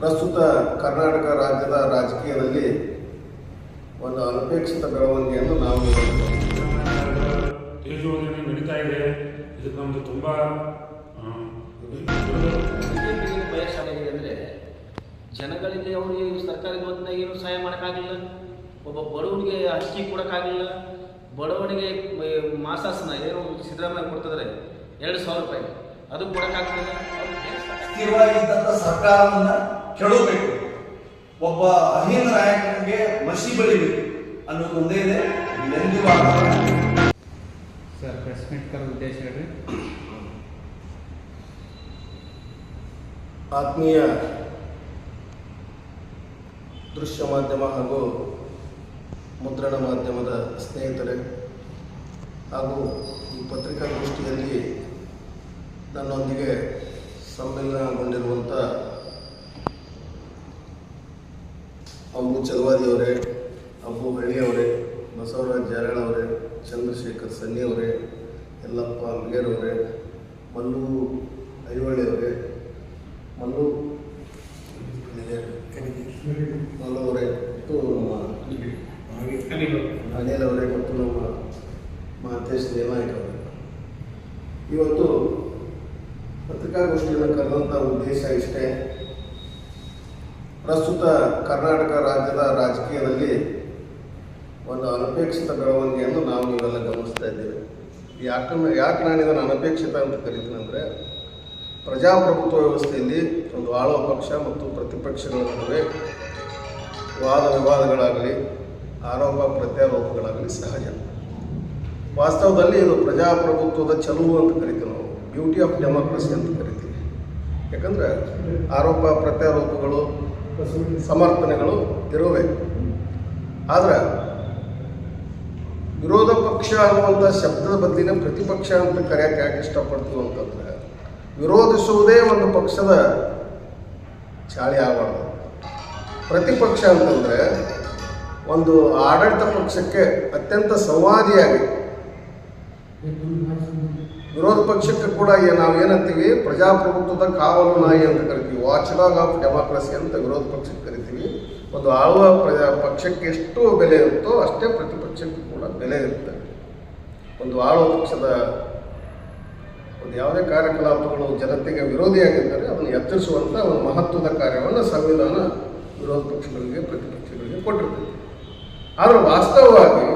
ಪ್ರಸ್ತುತ ಕರ್ನಾಟಕ ರಾಜ್ಯದ ರಾಜಕೀಯದಲ್ಲಿ ಒಂದು ಅನಪೇಕ್ಷಿತ ಬೆಳವಣಿಗೆಯನ್ನು ನಾವು ತೇಜೋವಧನೆ ನಡೀತಾ ಇದೆ. ಇದಕ್ಕೆ ನಮ್ಮದು ತುಂಬ ಅಂದರೆ ಜನಗಳಿಗೆ ಅವರಿಗೆ ಸರ್ಕಾರದ ವತಿಯಿಂದ ಏನು ಸಹಾಯ ಮಾಡೋಕ್ಕಾಗಲಿಲ್ಲ. ಒಬ್ಬ ಬಡವನಿಗೆ ಅಕ್ಕಿ ಕೊಡೋಕ್ಕಾಗಲಿಲ್ಲ. ಬಡವನಿಗೆ ಮಾಸಾಸನ ಏನು ಸಿದ್ದರಾಮಯ್ಯ ಕೊಡ್ತಿದ್ದಾರೆ ಎರಡು ಸಾವಿರ ರೂಪಾಯಿ. ಅದು ಬೇರೆ ಸ್ಥಿರವಾಗಿದ್ದಂಥ ಸರ್ಕಾರವನ್ನ ಕೆಡಬೇಕು ಒಬ್ಬ ಅಹೀನ ನಾಯಕನಿಗೆ ಮಸಿ ಬೆಳಿಬೇಕು ಅನ್ನೋದು ಒಂದೇ ಇದೆ. ಸರ್ ಪ್ರೆಸ್ ಮೀಟ್ ಕರೋ ಉದ್ದೇಶ ಹೇಳ್ರಿ. ಆತ್ಮೀಯ ದೃಶ್ಯ ಮಾಧ್ಯಮ ಹಾಗೂ ಮುದ್ರಣ ಮಾಧ್ಯಮದ ಸ್ನೇಹಿತರೆ ಹಾಗೂ ಈ ಪತ್ರಿಕಾಗೋಷ್ಠಿಯಲ್ಲಿ ನನ್ನೊಂದಿಗೆ ಸಮ್ಮಿಲನಗೊಂಡಿರುವಂಥ ಅಬ್ಬು ಚಲವಾದಿಯವರೇ ಅಬ್ಬು ಹಳ್ಳಿಯವರೇ ಬಸವರಾಜ್ ಜಾರಾಳ್ ಅವರೇ, ಚಂದ್ರಶೇಖರ್ ಸನ್ನಿ ಅವರೇ, ಯಲ್ಲಪ್ಪ ಅವರೇ, ಮಲ್ಲು ಐಹೊಳೆಯವರೇ ಮಲ್ಲು ಮಲ್ಲು ಅವರೇ, ಮತ್ತು ನಮ್ಮ ಅನಿಲ್ ಅವರೇ ಮತ್ತು ನಮ್ಮ ಮಹತೇಶ್ ದೇವಾಯಕ್ ಅವರೇ. ಇವತ್ತು ಪತ್ರಿಕಾಗೋಷ್ಠಿಯನ್ನು ಕರೆದಂಥ ಉದ್ದೇಶ ಇಷ್ಟೇ. ಪ್ರಸ್ತುತ ಕರ್ನಾಟಕ ರಾಜ್ಯದ ರಾಜಕೀಯದಲ್ಲಿ ಒಂದು ಅನಪೇಕ್ಷಿತ ಬೆಳವಣಿಗೆಯನ್ನು ನಾವು ನೀವೆಲ್ಲ ಗಮನಿಸ್ತಾ ಇದ್ದೇವೆ ಯಾಕಂದ್ರೆ ಯಾಕೆ ನಾನು ಇದನ್ನು ಅನಪೇಕ್ಷಿತ ಅಂತ ಕರಿತೀನಿ ಅಂದರೆ, ಪ್ರಜಾಪ್ರಭುತ್ವ ವ್ಯವಸ್ಥೆಯಲ್ಲಿ ಒಂದು ಆಳುವ ಪಕ್ಷ ಮತ್ತು ಪ್ರತಿಪಕ್ಷಗಳ ನಡುವೆ ವಾದ ವಿವಾದಗಳಾಗಲಿ, ಆರೋಪ ಪ್ರತ್ಯಾರೋಪಗಳಾಗಲಿ ಸಹಜ. ವಾಸ್ತವದಲ್ಲಿ ಇದು ಪ್ರಜಾಪ್ರಭುತ್ವದ ಚಲುವು ಅಂತ ಕರಿತೀವಿ ನಾವು. ಬ್ಯೂಟಿ ಆಫ್ ಡೆಮೋಕ್ರಸಿ ಅಂತ ಕರಿತೀವಿ. ಯಾಕಂದರೆ ಆರೋಪ ಪ್ರತ್ಯಾರೋಪಗಳು ಸಮರ್ಥನೆಗಳು ಇರುವೆ. ಆದರೆ ವಿರೋಧ ಪಕ್ಷ ಅನ್ನುವಂಥ ಶಬ್ದದ ಬದಲಿನ ಪ್ರತಿಪಕ್ಷ ಅಂತ ಕರೆಯೋಕ್ಕೆ ಯಾಕೆ ಇಷ್ಟಪಡ್ತೀವಿ ಅಂತಂದರೆ, ವಿರೋಧಿಸುವುದೇ ಒಂದು ಪಕ್ಷದ ಚಾಳಿ ಆಗಬಾರ್ದು. ಪ್ರತಿಪಕ್ಷ ಅಂತಂದರೆ ಒಂದು ಆಡಳಿತ ಪಕ್ಷಕ್ಕೆ ಅತ್ಯಂತ ಸಂವಾದಿಯಾಗಿ ವಿರೋಧ ಪಕ್ಷಕ್ಕೆ ಕೂಡ ನಾವು ಏನಂತೀವಿ? ಪ್ರಜಾಪ್ರಭುತ್ವದ ಕಾವಲು ನಾಯಿ ಅಂತ ಕರಿತೀವಿ. ವಾಚ್ ಡಾಗ್ ಆಫ್ ಡೆಮಾಕ್ರಸಿ ಅಂತ ವಿರೋಧ ಪಕ್ಷಕ್ಕೆ ಕರಿತೀವಿ. ಒಂದು ಆಳುವ ಪ್ರಜಾ ಪಕ್ಷಕ್ಕೆ ಎಷ್ಟು ಬೆಲೆ ಇರುತ್ತೋ ಅಷ್ಟೇ ಪ್ರತಿಪಕ್ಷಕ್ಕೂ ಕೂಡ ಬೆಲೆ ಇರುತ್ತೆ. ಒಂದು ಆಳುವ ಪಕ್ಷದ ಒಂದು ಯಾವುದೇ ಕಾರ್ಯಕಲಾಪಗಳು ಜನತೆಗೆ ವಿರೋಧಿಯಾಗಿದ್ದರೆ ಅದನ್ನು ಎಚ್ಚರಿಸುವಂಥ ಒಂದು ಮಹತ್ವದ ಕಾರ್ಯವನ್ನು ಸಂವಿಧಾನ ವಿರೋಧ ಪಕ್ಷಗಳಿಗೆ, ಪ್ರತಿಪಕ್ಷಗಳಿಗೆ ಕೊಟ್ಟಿರ್ತದೆ. ಆದರೆ ವಾಸ್ತವವಾಗಿ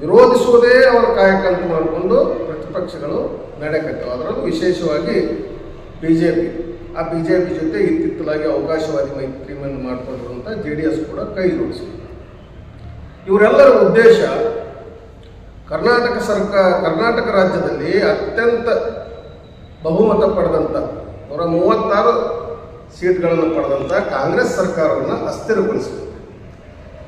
ವಿರೋಧಿಸುವುದೇ ಅವರ ಕಾಯಕ ಅಂತ ಮಾಡಿಕೊಂಡು ಪ್ರತಿಪಕ್ಷಗಳು ನಡೆಕಟ್ಟವು ಅದರಲ್ಲೂ ವಿಶೇಷವಾಗಿ ಬಿ ಜೆ ಪಿ ಆ ಬಿ ಜೆ ಪಿ ಜೊತೆ ಇತ್ತಿತ್ತಲಾಗಿ ಅವಕಾಶವಾದಿ ಮೈತ್ರಿಯನ್ನು ಮಾಡಿಕೊಂಡಿರುವಂಥ ಜೆ ಡಿ ಎಸ್ ಕೂಡ ಕೈ ಜೋಡಿಸಿದೆ. ಇವರೆಲ್ಲರ ಉದ್ದೇಶ ಕರ್ನಾಟಕ ಸರ್ಕಾರ, ಕರ್ನಾಟಕ ರಾಜ್ಯದಲ್ಲಿ ಅತ್ಯಂತ ಬಹುಮತ ಪಡೆದಂಥ ನೂರ ಮೂವತ್ತಾರು ಸೀಟ್ಗಳನ್ನು ಪಡೆದಂಥ ಕಾಂಗ್ರೆಸ್ ಸರ್ಕಾರವನ್ನು ಅಸ್ಥಿರಗೊಳಿಸಿದೆ.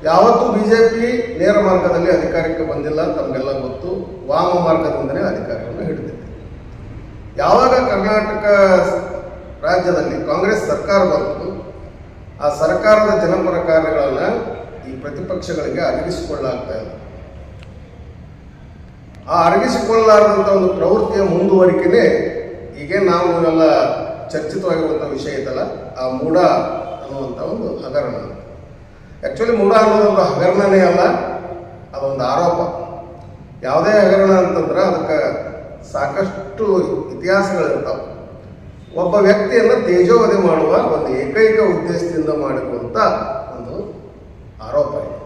ಯಾವತ್ತೂ ಬಿ ಜೆ ಪಿ ನೇರ ಮಾರ್ಗದಲ್ಲಿ ಅಧಿಕಾರಕ್ಕೆ ಬಂದಿಲ್ಲ ತಮಗೆಲ್ಲ ಗೊತ್ತು. ವಾಮ ಮಾರ್ಗದಿಂದಲೇ ಅಧಿಕಾರವನ್ನು ಹಿಡಿದಿದೆ. ಯಾವಾಗ ಕರ್ನಾಟಕ ರಾಜ್ಯದಲ್ಲಿ ಕಾಂಗ್ರೆಸ್ ಸರ್ಕಾರ ಬಂತು, ಆ ಸರ್ಕಾರದ ಜನಪರ ಕಾರ್ಯಗಳನ್ನು ಈ ಪ್ರತಿಪಕ್ಷಗಳಿಗೆ ಅರಗಿಸಿಕೊಳ್ಳಾಗ್ತಾ ಇಲ್ಲ. ಆ ಅರಗಿಸಿಕೊಳ್ಳಲಾರದಂಥ ಒಂದು ಪ್ರವೃತ್ತಿಯ ಮುಂದುವರಿಕೆನೇ ಈಗ ನಾವು ಇವೆಲ್ಲ ಚರ್ಚಿತವಾಗಿರುವಂಥ ವಿಷಯ ಇದಲ್ಲ. ಆ ಮೂಢ ಅನ್ನುವಂಥ ಒಂದು ಹಗರಣ. ಆ್ಯಕ್ಚುಲಿ ಮೂಢ ಅನ್ನೋದೊಂದು ಹಗರಣನೇ ಅಲ್ಲ, ಅದೊಂದು ಆರೋಪ. ಯಾವುದೇ ಹಗರಣ ಅಂತಂದ್ರೆ ಅದಕ್ಕೆ ಸಾಕಷ್ಟು ಇತಿಹಾಸಗಳಿರ್ತಾವೆ. ಒಬ್ಬ ವ್ಯಕ್ತಿಯನ್ನು ತೇಜೋವಧಿ ಮಾಡುವ ಒಂದು ಏಕೈಕ ಉದ್ದೇಶದಿಂದ ಮಾಡಿರುವಂಥ ಒಂದು ಆರೋಪ ಇದೆ.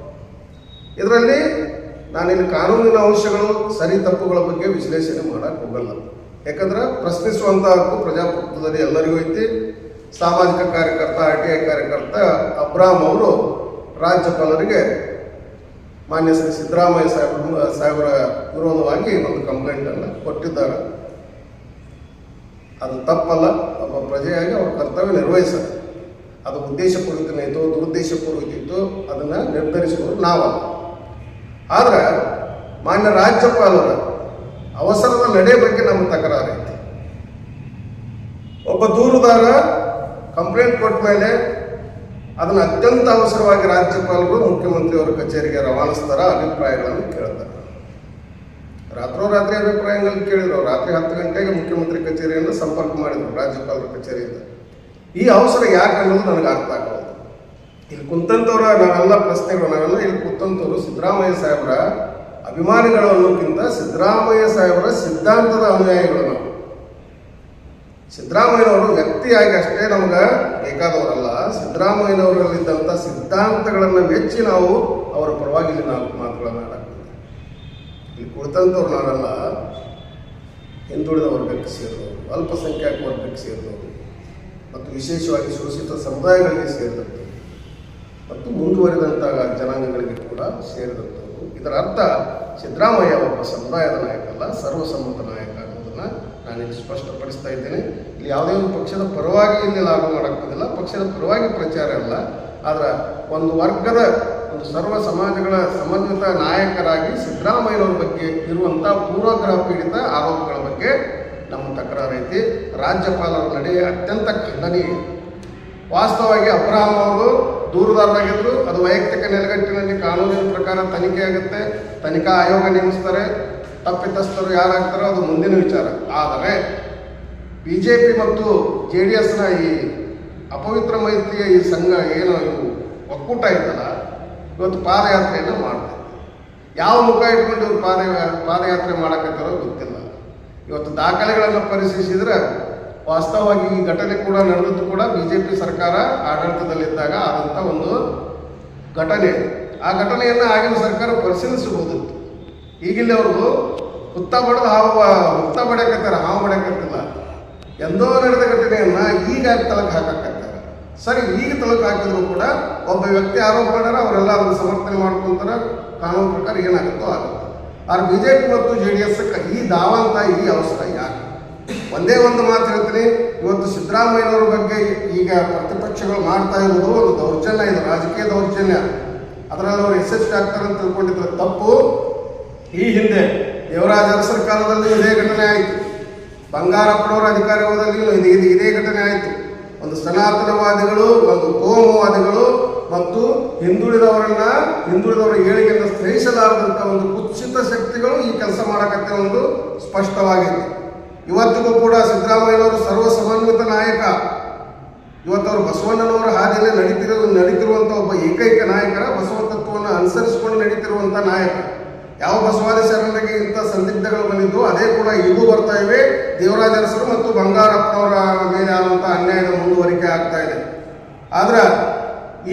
ಇದರಲ್ಲಿ ನಾನಿಲ್ಲಿ ಕಾನೂನಿನ ಅಂಶಗಳು, ಸರಿ ತಪ್ಪುಗಳ ಬಗ್ಗೆ ವಿಶ್ಲೇಷಣೆ ಮಾಡಕ್ಕೆ ಹೋಗಲ್ಲ. ಯಾಕಂದ್ರೆ ಪ್ರಶ್ನಿಸುವಂಥ ಹಕ್ಕು ಪ್ರಜಾಪ್ರಭುತ್ವದಲ್ಲಿ ಎಲ್ಲರಿಗೂ ಐತಿ. ಸಾಮಾಜಿಕ ಕಾರ್ಯಕರ್ತ, ಆರ್ ಟಿ ಐ ಕಾರ್ಯಕರ್ತ ಅಬ್ರಾಮ್ ಅವರು ರಾಜ್ಯಪಾಲರಿಗೆ ಮಾನ್ಯ ಶ್ರೀ ಸಿದ್ದರಾಮಯ್ಯ ಸಾಹೇಬ್, ಸಾಹೇಬರ ವಿರೋಧವಾಗಿ ಒಂದು ಕಂಪ್ಲೇಂಟನ್ನು ಕೊಟ್ಟಿದ್ದಾರೆ. ಅದು ತಪ್ಪಲ್ಲ, ಒಬ್ಬ ಪ್ರಜೆಯಾಗಿ ಅವ್ರ ಕರ್ತವ್ಯ ನಿರ್ವಹಿಸ್ತಾರೆ ಅದು ಉದ್ದೇಶಪೂರ್ವಕನೈತೋ ದುರುದ್ದೇಶಪೂರ್ವಕಿತ್ತು ಅದನ್ನು ನಿರ್ಧರಿಸುವುದು ನಾವಲ್ಲ. ಆದರೆ ಮಾನ್ಯ ರಾಜ್ಯಪಾಲರ ಅವಸರದ ನಡೆ ಬಗ್ಗೆ ನಮ್ಮ ತಕರಾರು ಐತಿ. ಒಬ್ಬ ದೂರುದಾರ ಕಂಪ್ಲೇಂಟ್ ಕೊಟ್ಟ ಮೇಲೆ ಅದನ್ನು ಅತ್ಯಂತ ಅವಸರವಾಗಿ ರಾಜ್ಯಪಾಲರು ಮುಖ್ಯಮಂತ್ರಿಯವರ ಕಚೇರಿಗೆ ರವಾನಿಸ್ತಾರ ಅಭಿಪ್ರಾಯಗಳನ್ನು ಕೇಳ್ತಾರೆ. ರಾತ್ರೋರಾತ್ರಿ ಅಭಿಪ್ರಾಯಗಳನ್ನು ಕೇಳಿದ್ರು. ರಾತ್ರಿ ಹತ್ತು ಗಂಟೆಗೆ ಮುಖ್ಯಮಂತ್ರಿ ಕಚೇರಿಯನ್ನು ಸಂಪರ್ಕ ಮಾಡಿದರು ರಾಜ್ಯಪಾಲರ ಕಚೇರಿಯಿಂದ. ಈ ಅವಸರ ಯಾಕೆ ಅನ್ನೋದು ನನಗೆ ಅರ್ಥ ಆಗೋದು ಇಲ್ಲಿ ಕುಂತಂತವ್ರ, ನಾವೆಲ್ಲ ಪ್ರಶ್ನೆಗಳು, ನಾವೆಲ್ಲ ಇಲ್ಲಿ ಕುಂತಂತವರು ಸಿದ್ದರಾಮಯ್ಯ ಸಾಹೇಬರ ಅಭಿಮಾನಿಗಳು ಅನ್ನೋಕ್ಕಿಂತ ಸಿದ್ದರಾಮಯ್ಯ ಸಾಹೇಬರ ಸಿದ್ಧಾಂತದ ಅನುಯಾಯಿಗಳು ಸಿದ್ದರಾಮಯ್ಯನವರು ವ್ಯಕ್ತಿಯಾಗಿ ಅಷ್ಟೇ ನಮ್ಗೆ ಬೇಕಾದವರಲ್ಲ. ಸಿದ್ದರಾಮಯ್ಯನವರಲ್ಲಿದ್ದಂಥ ಸಿದ್ಧಾಂತಗಳನ್ನು ಮೆಚ್ಚಿ ನಾವು ಅವರ ಪರವಾಗಿ ಇಲ್ಲಿ ನಾಲ್ಕು ಮಾತುಗಳನ್ನು ಆಡಾಕ್ತೀವಿ ಇಲ್ಲಿ ಕುಳಿತಂಥವ್ರು ನಾವೆಲ್ಲ ಹಿಂದುಳಿದ ವರ್ಗಕ್ಕೆ ಸೇರಿದವರು ಅಲ್ಪಸಂಖ್ಯಾತ ವರ್ಗಕ್ಕೆ ಸೇರಿದವರು ಮತ್ತು ವಿಶೇಷವಾಗಿ ಶೋಷಿತ ಸಮುದಾಯಗಳಿಗೆ ಸೇರಿದಂಥವ್ರು, ಮತ್ತು ಮುಂದುವರಿದಂತಹ ಜನಾಂಗಗಳಿಗೆ ಕೂಡ ಸೇರಿದಂಥವ್ರು. ಇದರ ಅರ್ಥ ಸಿದ್ದರಾಮಯ್ಯ ಒಬ್ಬ ಸಮುದಾಯದ ನಾಯಕ ಅಲ್ಲ ಸರ್ವಸಮ್ಮತ ನಾಯಕ ಅನ್ನೋದನ್ನು ನಾನು ಇಲ್ಲಿ ಸ್ಪಷ್ಟಪಡಿಸ್ತಾ ಇದ್ದೇನೆ. ಇಲ್ಲಿ ಯಾವುದೇ ಒಂದು ಪಕ್ಷದ ಪರವಾಗಿ ಇಲ್ಲಿ ಲಾಭ ಮಾಡೋಕ್ಕೋದಿಲ್ಲ. ಪಕ್ಷದ ಪರವಾಗಿ ಪ್ರಚಾರ ಅಲ್ಲ. ಆದರೆ ಒಂದು ವರ್ಗದ, ಒಂದು ಸರ್ವ ಸಮಾಜಗಳ ಸಮನ್ವಿತ ನಾಯಕರಾಗಿ ಸಿದ್ದರಾಮಯ್ಯನವ್ರ ಬಗ್ಗೆ ಇರುವಂಥ ಪೂರ್ವಗ್ರಹ ಪೀಡಿತ ಆರೋಪಗಳ ಬಗ್ಗೆ ನಮ್ಮ ತಕರಾರು ಐತಿ. ರಾಜ್ಯಪಾಲರ ನಡೆ ಅತ್ಯಂತ ಖಂಡನೀಯ. ವಾಸ್ತವವಾಗಿ ಅಬ್ರಹಾಂ ಅವರು ದೂರದಾರರಾಗಿದ್ದರು ಅದು ವೈಯಕ್ತಿಕ ನೆಲೆಗಟ್ಟಿನಲ್ಲಿ ಕಾನೂನಿನ ಪ್ರಕಾರ ತನಿಖೆ ಆಗುತ್ತೆ. ತನಿಖಾ ಆಯೋಗ ನೇಮಿಸ್ತಾರೆ. ತಪ್ಪಿತಸ್ಥರು ಯಾರಾಗ್ತಾರೋ ಅದು ಮುಂದಿನ ವಿಚಾರ. ಆದರೆ ಬಿ ಜೆ ಪಿ ಮತ್ತು ಜೆ ಡಿ ಎಸ್ನ ಈ ಅಪವಿತ್ರ ಮೈತ್ರಿಯ ಈ ಸಂಘ ಏನು ಇವು ಒಕ್ಕೂಟ ಐತಲ್ಲ, ಇವತ್ತು ಪಾದಯಾತ್ರೆಯನ್ನು ಮಾಡ್ತಾರೆ ಯಾವ ಮುಖ ಇಟ್ಕೊಂಡು ಇವ್ರು ಪಾದ ಪಾದಯಾತ್ರೆ ಮಾಡಕತ್ತಾರೋ ಗೊತ್ತಿಲ್ಲ. ಇವತ್ತು ದಾಖಲೆಗಳನ್ನು ಪರಿಶೀಲಿಸಿದ್ರೆ ವಾಸ್ತವವಾಗಿ ಈ ಘಟನೆ ಕೂಡ ನಡೆದಿದ್ದು ಕೂಡ ಬಿ ಜೆ ಪಿ ಸರ್ಕಾರ ಆಡಳಿತದಲ್ಲಿದ್ದಾಗ ಆದಂಥ ಒಂದು ಘಟನೆ. ಆ ಘಟನೆಯನ್ನು ಆಗಿನ ಸರ್ಕಾರ ಪರಿಶೀಲಿಸಬಹುದಿತ್ತು ಈಗಿಲ್ಲಿ ಅವರು ಹುತ್ತ ಬಡದು ಹಾವು, ಹುತ್ತ ಬಡಕತ್ತಾರ, ಹಾವು ಬಡಕತ್ತಿಲ್ಲ. ಎಂದೋ ನಡೆದ ಘಟನೆಯನ್ನ ಈಗ ತಲಕ ಹಾಕಕತ್ತಾರ? ಸರಿ, ಈಗ ತಲಕ ಹಾಕಿದ್ರು ಕೂಡ ಒಬ್ಬ ವ್ಯಕ್ತಿ ಆರೋಪ ಮಾಡ್ಯಾರ ಅವರೆಲ್ಲ ಅದನ್ನು ಸಮರ್ಥನೆ ಮಾಡ್ಕೊಂತಾರ, ಕಾನೂನು ಪ್ರಕಾರ ಏನಾಗುತ್ತೋ ಆಗುತ್ತೆ. ಆದ್ರೆ ಬಿ ಜೆ ಪಿ ಮತ್ತು ಜೆ ಡಿ ಎಸ್ ಈ ದಾವಂತ, ಈ ಅವಸರ ಯಾಕೆ? ಒಂದೇ ಒಂದು ಮಾತು ಹೇಳ್ತೀನಿ. ಇವತ್ತು ಸಿದ್ದರಾಮಯ್ಯನವ್ರ ಬಗ್ಗೆ ಈಗ ಪ್ರತಿಪಕ್ಷಗಳು ಮಾಡ್ತಾ ಇರೋದು ಒಂದು ದೌರ್ಜನ್ಯ, ಇದು ರಾಜಕೀಯ ದೌರ್ಜನ್ಯ. ಅದರಲ್ಲಿ ಅವರು ಯಶಸ್ವಿ ಆಗ್ತಾರೆ ಅಂತ ತಿಳ್ಕೊಂಡಿದ್ರೆ ತಪ್ಪು. ಈ ಹಿಂದೆ ದೇವರಾಜ ಅರಸರ ಕಾಲದಲ್ಲಿ ಇದೇ ಘಟನೆ ಆಯಿತು. ಬಂಗಾರಪ್ಪನವರ ಅಧಿಕಾರದಲ್ಲಿ ಇದು ಇದು ಇದೇ ಘಟನೆ ಆಯಿತು. ಒಂದು ಸನಾತನವಾದಿಗಳು, ಒಂದು ಕೋಮವಾದಿಗಳು ಮತ್ತು ಹಿಂದುಳಿದವರನ್ನ, ಹಿಂದುಳಿದವರ ಏಳಿಗೆಯನ್ನು ಸ್ನೇಹಿಸಲಾರದಂಥ ಒಂದು ಕುತ್ಸಿತ ಶಕ್ತಿಗಳು ಈ ಕೆಲಸ ಮಾಡಕತ್ತೆ ಒಂದು ಸ್ಪಷ್ಟವಾಗಿದೆ ಇವತ್ತಿಗೂ ಕೂಡ ಸಿದ್ದರಾಮಯ್ಯನವರು ಸರ್ವ ಸಮನ್ವಿತ ನಾಯಕ. ಅವರು ಬಸವಣ್ಣನವರ ಹಾದಿಯಲ್ಲಿ ನಡೀತಿರೋ ನಡೀತಿರುವಂಥ ಒಬ್ಬ ಏಕೈಕ ನಾಯಕರ ಬಸವ ತತ್ವವನ್ನು ಅನುಸರಿಸಿಕೊಂಡು ನಡೀತಿರುವಂಥ ನಾಯಕ. ಯಾವ ಬಸವಾದಿ ಶರಣರಿಗೆ ಇಂಥ ಸಂದಿಗ್ಧಗಳು ಬಂದಿದ್ದು, ಅದೇ ಕೂಡ ಈಗೂ ಬರ್ತಾ ಇವೆ. ದೇವರಾಜರಸರು ಮತ್ತು ಬಂಗಾರಪ್ಪನವರ ಮೇಲೆ ಆದಂಥ ಅನ್ಯಾಯದ ಮುಂದುವರಿಕೆ ಆಗ್ತಾ ಇದೆ. ಆದ್ರೆ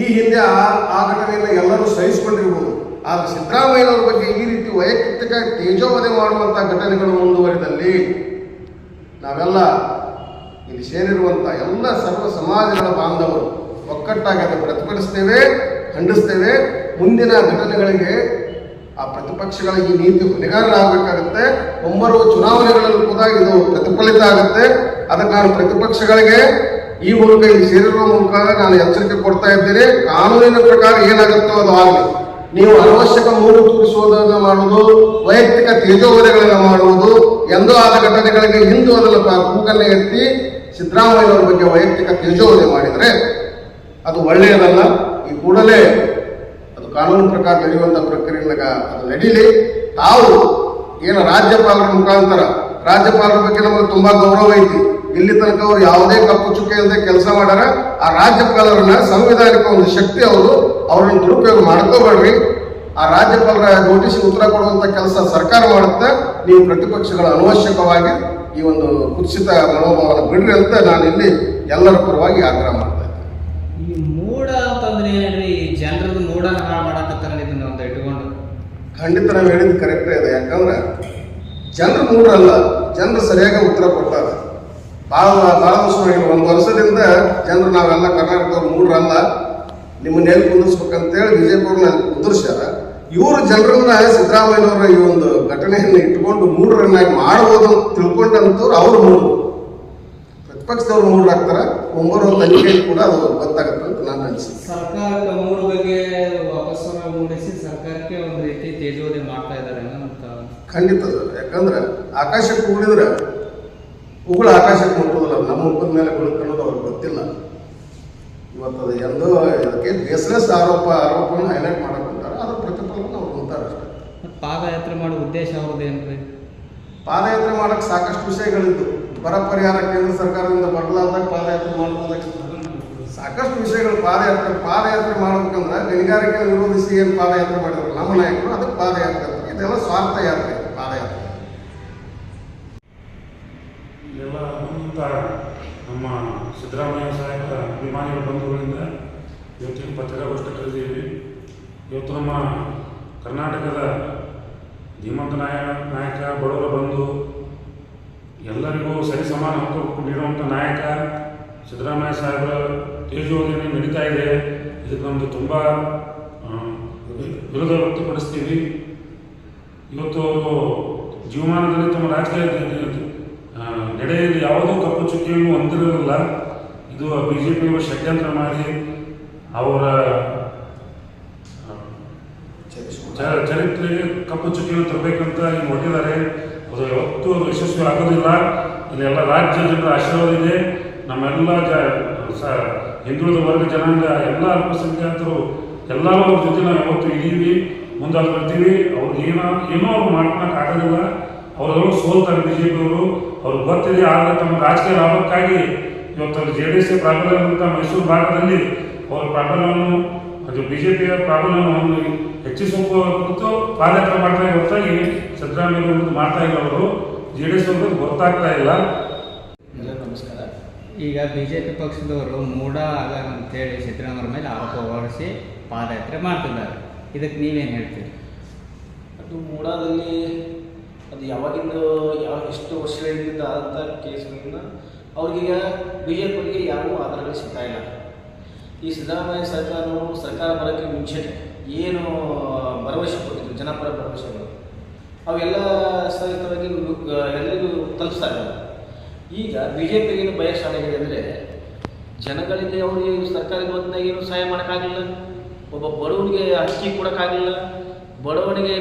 ಈ ಹಿಂದೆ ಆ ಆ ಘಟನೆಯನ್ನು ಎಲ್ಲರೂ ಸಹಿಸಿಕೊಂಡಿರ್ಬೋದು. ಆದ್ರೆ ಸಿದ್ದರಾಮಯ್ಯನವ್ರ ಬಗ್ಗೆ ಈ ರೀತಿ ವೈಯಕ್ತಿಕ ತೇಜೋವಧೆ ಮಾಡುವಂಥ ಘಟನೆಗಳು ಮುಂದುವರಿದಲ್ಲಿ ನಾವೆಲ್ಲ ಇಲ್ಲಿ ಸೇರಿರುವಂಥ ಎಲ್ಲ ಸರ್ವ ಸಮಾಜಗಳ ಬಾಂಧವರು ಒಕ್ಕಟ್ಟಾಗಿ ಅದನ್ನು ಪ್ರತಿಭಟಿಸ್ತೇವೆ, ಖಂಡಿಸ್ತೇವೆ. ಮುಂದಿನ ಘಟನೆಗಳಿಗೆ ಆ ಪ್ರತಿಪಕ್ಷಗಳ ಈ ನೀತಿ ಹೊಣೆಗಾರರಾಗಬೇಕಾಗುತ್ತೆ ಮುಂಬರುವ ಚುನಾವಣೆಗಳಲ್ಲೂ ಕೂಡ ಇದು ಪ್ರತಿಫಲಿತ ಆಗುತ್ತೆ. ಅದಕ್ಕೆ ನಾನು ಪ್ರತಿಪಕ್ಷಗಳಿಗೆ ಈ ಮೂಲಕ ಇಲ್ಲಿ ಸೇರಿರುವ ಮೂಲಕ ನಾನು ಎಚ್ಚರಿಕೆ ಕೊಡ್ತಾ ಇದ್ದೇನೆ. ಕಾನೂನಿನ ಪ್ರಕಾರ ಏನಾಗುತ್ತೋ ಅದು ಆಗಲಿ. ನೀವು ಅನವಶ್ಯಕ ಮೂರು ತೂರಿಸುವುದನ್ನು ಮಾಡುವುದು, ವೈಯಕ್ತಿಕ ತೇಜೋವಧೆಗಳನ್ನು ಮಾಡುವುದು, ಎಂದೋ ಆದ ಘಟನೆಗಳಿಗೆ ಹಿಂದೂ ಅದನ್ನು ಕೂಗನ್ನೇ ಎತ್ತಿ ಸಿದ್ದರಾಮಯ್ಯನವರ ಬಗ್ಗೆ ವೈಯಕ್ತಿಕ ತೇಜೋವಧೆ ಮಾಡಿದರೆ ಅದು ಒಳ್ಳೆಯದಲ್ಲ. ಈ ಕೂಡಲೇ ಕಾನೂನು ಪ್ರಕಾರ ನಡೆಯುವಂಥ ಪ್ರಕ್ರಿಯೆನಾಗ ನಡೀಲಿ. ತಾವು ಏನು ರಾಜ್ಯಪಾಲರ ಮುಖಾಂತರ, ರಾಜ್ಯಪಾಲರ ಬಗ್ಗೆ ನಮಗೆ ತುಂಬಾ ಗೌರವ ಐತಿ. ಇಲ್ಲಿ ತನಕ ಅವರು ಯಾವುದೇ ಕಪ್ಪು ಚುಕ್ಕೆ ಇಲ್ಲದೆ ಕೆಲಸ ಮಾಡ್ಯಾರ. ಆ ರಾಜ್ಯಪಾಲರನ್ನ ಸಂವಿಧಾನಿಕ ಒಂದು ಶಕ್ತಿ ಅವರು, ಅವ್ರನ್ನ ದುರುಪಯೋಗ ಮಾಡ್ಕೋಬೇಡ್ರಿ. ಆ ರಾಜ್ಯಪಾಲರ ನೋಟಿಸ್ ಉತ್ತರ ಕೊಡುವಂತ ಕೆಲಸ ಸರ್ಕಾರ ಮಾಡುತ್ತೆ. ನೀವು ಪ್ರತಿಪಕ್ಷಗಳ ಅನವಶ್ಯಕವಾಗಿ ಈ ಒಂದು ಕುತ್ಸಿತ ಮನೋಭಾವನ ಬಿಡ್ರಿ ಅಂತ ನಾನು ಇಲ್ಲಿ ಎಲ್ಲರ ಪರವಾಗಿ ಆಗ್ರಹ ಮಾಡ್ತಾ ಇದ್ದೇನೆ. ಮೂಡ ಹಾಳು ಮಾಡಕತ್ತಾರ ಇದನ್ನ ಒಂದು ಇಟ್ಕೊಂಡು. ಖಂಡಿತ ನಾವು ಹೇಳಿದ್ದು ಕರೆಕ್ಟೇ ಇದೆ ಯಾಕಂದ್ರೆ ಜನರು ಮೂರಲ್ಲ, ಜನರು ಸರಿಯಾಗಿ ಉತ್ತರ ಕೊಡ್ತಾರೆ. ಭಾಳ ಭಾಳ ವರ್ಷ ಒಂದು ವರ್ಷದಿಂದ ಜನರು ನಾವೆಲ್ಲ ಕರ್ನಾಟಕದವ್ರು ಮೂಡ್ರಲ್ಲ ನಿಮ್ಮನ್ನ ಎಲ್ಲಿ ಕುಂದಿಸ್ಬೇಕಂತೇಳಿ ವಿಜಯಪುರನ ಕುಂದಿರ್ಸ್ಯಾರ. ಇವರು ಜನರನ್ನ ಸಿದ್ದರಾಮಯ್ಯನವರ ಈ ಒಂದು ಘಟನೆಯನ್ನು ಇಟ್ಕೊಂಡು ಮೂರರನ್ನಾಗಿ ಮಾಡ್ಬೋದು ಅಂತ ತಿಳ್ಕೊಂಡಂತವ್ರು ಅವ್ರು ಮೂಡು ಮೂರು ಮೂಡ್ರಾಗ್ತಾರ ಒಂದು ತನಿಖೆ ಕೂಡ ಅದು ಗೊತ್ತಾಗುತ್ತೆ ಅಂತ ನಾನು ಅನಿಸಿಕೆ ಸರ್ಕಾರ ಮೂರು ಬಗ್ಗೆ ವಾಪಸ್ ಮೂಡಿಸಿ ಸರ್ಕಾರಕ್ಕೆ ಒಂದು ರೀತಿ ತೇಜೋವಧೆ ಮಾಡ್ತಾ ಇದ್ದಾರೆ ಅಂತ. ಖಂಡಿತ ಯಾಕಂದ್ರೆ ಆಕಾಶಕ್ಕೆ ಉಳಿದ್ರೆ ಉಗುಳು ಆಕಾಶಕ್ಕೆ ಮುಟ್ಟೋದಿಲ್ಲ ನಮ್ಮ ಮುಖದ ಮೇಲೆ ಬೀಳ್ಕೊಳ್ಳೋದು ಅವ್ರಿಗೆ ಗೊತ್ತಿಲ್ಲ. ಇವತ್ತು ಅದು ಎಂದೋ ಅದಕ್ಕೆ ಬೇಸ್ಲೆಸ್ ಆರೋಪ ಆರೋಪವನ್ನು ಹೈಲೈಟ್ ಮಾಡಕ್ ಕುಂತಾರೆ ಅದ್ರ ಪ್ರತಿಫಲವನ್ನು ಅವ್ರು ಕುಂತಾರೆ ಅಷ್ಟೇ. ಪಾದಯಾತ್ರೆ ಮಾಡೋ ಉದ್ದೇಶ ಅವ್ರದ್ದೇನ್ರಿ? ಪಾದಯಾತ್ರೆ ಮಾಡಕ್ಕೆ ಸಾಕಷ್ಟು ವಿಷಯಗಳಿದ್ದು ಬರ ಪರಿಹಾರ ಕೇಂದ್ರ ಸರ್ಕಾರದಿಂದ ಬರಲಾರ್ದಾಗ ಪಾದಯಾತ್ರೆ ಮಾಡ್ಬೋದಾಗಿತ್ತು ಸಾಕಷ್ಟು ವಿಷಯಗಳು ಪಾದಯಾತ್ರೆ ಪಾದಯಾತ್ರೆ ಮಾಡ್ಬೇಕಂದ್ರೆ ಗಣಿಗಾರಿಕೆ ವಿರೋಧಿಸಿ ಏನು ಪಾದಯಾತ್ರೆ ಮಾಡಿದ್ರು? ನಮ್ಮ ನಾಯಕರು ಅದಕ್ಕೆ ಪಾದಯಾತ್ರೆ ಇದೆಲ್ಲ ಸ್ವಾರ್ಥ ಯಾತ್ರೆ, ಪಾದಯಾತ್ರೆ. ಇಲ್ಲೆಲ್ಲ ಅನಂತ ನಮ್ಮ ಸಿದ್ದರಾಮಯ್ಯ ಸಾಹೇಬರ ಅಭಿಮಾನಿಗಳ ಬಂಧುಗಳಿಂದ ಇವತ್ತಿನ ಪತ್ರಿಕಾಗೋಷ್ಠಿ ಕರೆದಿದ್ದೀವಿ. ಇವತ್ತು ನಮ್ಮ ಕರ್ನಾಟಕದ ಧೀಮಂತ ನಾಯಕ ನಾಯಕ ಬಡವರ ಬಂಧು ಎಲ್ಲರಿಗೂ ಸರಿ ಸಮಾನ ಹಕ್ಕು ನೀಡುವಂಥ ನಾಯಕ ಸಿದ್ದರಾಮಯ್ಯ ಸಾಹೇಬರ ತೇಜೋಧನೆ ನಡೀತಾ ಇದೆ. ಇದಕ್ಕೆ ನಮ್ಮದು ತುಂಬ ವಿರೋಧ ವ್ಯಕ್ತಪಡಿಸ್ತೀವಿ. ಇವತ್ತು ಅವರು ಜೀವಮಾನದಲ್ಲಿ ತಮ್ಮ ರಾಜಕೀಯ ನಡೆಯಲು ಯಾವುದೋ ಕಪ್ಪು ಚುಕ್ಕಿಯನ್ನು ಹೊಂದಿರಲಿಲ್ಲ. ಇದು ಬಿ ಜೆ ಪಿಯವರು ಷಡ್ಯಂತ್ರ ಮಾಡಿ ಅವರ ಚರಿತ್ರೆಗೆ ಕಪ್ಪು ಚುಕ್ಕಿಯನ್ನು ತರಬೇಕಂತ ಹೊಟ್ಟಿದ್ದಾರೆ ಅದು ಯಾವತ್ತೂ ಅದು ಯಶಸ್ವಿ ಆಗೋದಿಲ್ಲ. ಇಲ್ಲೆಲ್ಲ ರಾಜ್ಯ ಜನರ ಆಶೀರ್ವಾದ ಇದೆ. ನಮ್ಮೆಲ್ಲ ಜ, ಸ, ಹಿಂದುಳಿದ ವರ್ಗ ಜನಾಂಗ ಎಲ್ಲ ಅಲ್ಪಸಂಖ್ಯಾತರು ಎಲ್ಲರೂ ಅವ್ರ ಜೊತೆ ನಾವು ಯಾವತ್ತು ಇದ್ದೀವಿ ಮುಂದೆ ಅಲ್ಲಿ ಬರ್ತೀವಿ. ಅವ್ರು ಏನೋ ಏನೋ ಅವ್ರು ಮಾಡ್ಕೊಳಕ್ಕೆ ಆಗೋದಿಲ್ಲ. ಅವ್ರದವರು ಸೋಲ್ತಾರೆ ಬಿ ಜೆ ಪಿಯವರು ಅವ್ರಿಗೆ ಗೊತ್ತಿದೆ ಆದರೆ ತಮ್ಮ ರಾಜಕೀಯ ಲಾಭಕ್ಕಾಗಿ ಇವತ್ತು ಜೆ ಡಿ ಎಸ್ ಪ್ರಾಬಲ್ಯ ಇರುವಂಥ ಮೈಸೂರು ಭಾಗದಲ್ಲಿ ಅವರ ಪ್ರಾಬಲ್ಯವನ್ನು ಅದು ಬಿ ಜೆ ಪಿಯ ಪ್ರಾಬಲ್ಯವನ್ನು ಹೆಚ್ಚಿಸುವ ಕುರಿತು ಪಾದಯಾತ್ರೆ ಮಾಡ್ತಾ ಹೊರತಾಗಿ ಸಿದ್ದರಾಮಯ್ಯ ಅವರು ಮಾಡ್ತಾ ಇಲ್ಲ ಅವರು. ಜೆ ಡಿ ಎಸ್ ಅವ್ರಿಗೆ ಗೊತ್ತಾಗ್ತಾ ಇಲ್ಲ. ನಮಸ್ಕಾರ. ಈಗ ಬಿ ಜೆ ಪಿ ಪಕ್ಷದವರು ಮೂಢ ಅದ ಅಂತೇಳಿ ಸಿದ್ದರಾಮಯ್ಯ ಮೇಲೆ ಆರೋಪ ಹೊರಿಸಿ ಪಾದಯಾತ್ರೆ ಮಾಡ್ತಿದ್ದಾರೆ. ಇದಕ್ಕೆ ನೀವೇನು ಹೇಳ್ತೀರಿ? ಅದು ಮೂಡಾದಲ್ಲಿ ಅದು ಯಾವಾಗಿಂದ ಯಾವ ಎಷ್ಟು ವರ್ಷಗಳಿಂದ ಆದಂಥ ಕೇಸ್ಗಳನ್ನ ಅವ್ರಿಗೀಗ ಬಿ ಜೆ ಪಿಗೆ ಯಾವ ಆಧಾರಗಳು ಸಿಗ್ತಾ ಇಲ್ಲ. ಈ ಸಿದ್ದರಾಮಯ್ಯ ಸರ್ಕಾರವು ಸರ್ಕಾರ ಬರೋಕ್ಕೆ ಮುಂಚೆ ಏನು ಭರವಸೆ ಕೊಟ್ಟಿದ್ರು, ಜನಪರ ಭರವಸೆಗಳು ಅವೆಲ್ಲ ಸಹಿತವಾಗಿ ಎಲ್ಲರಿಗೂ ತಲುಪಿಸ್ತಾ ಈಗ ಬಿ ಜೆ ಪಿಗೆ ಭಯ ಶಾಲೆಗಿದೆ ಅಂದರೆ ಜನಗಳಿಗೆ ಅವರಿಗೆ ಸರ್ಕಾರದ ಹೊತ್ತಿನಾಗ ಏನು ಸಹಾಯ ಮಾಡೋಕ್ಕಾಗಲಿಲ್ಲ. ಒಬ್ಬ ಬಡವನಿಗೆ ಅಕ್ಕಿ ಕೊಡೋಕ್ಕಾಗಲಿಲ್ಲ. ಬಡವನಿಗೆ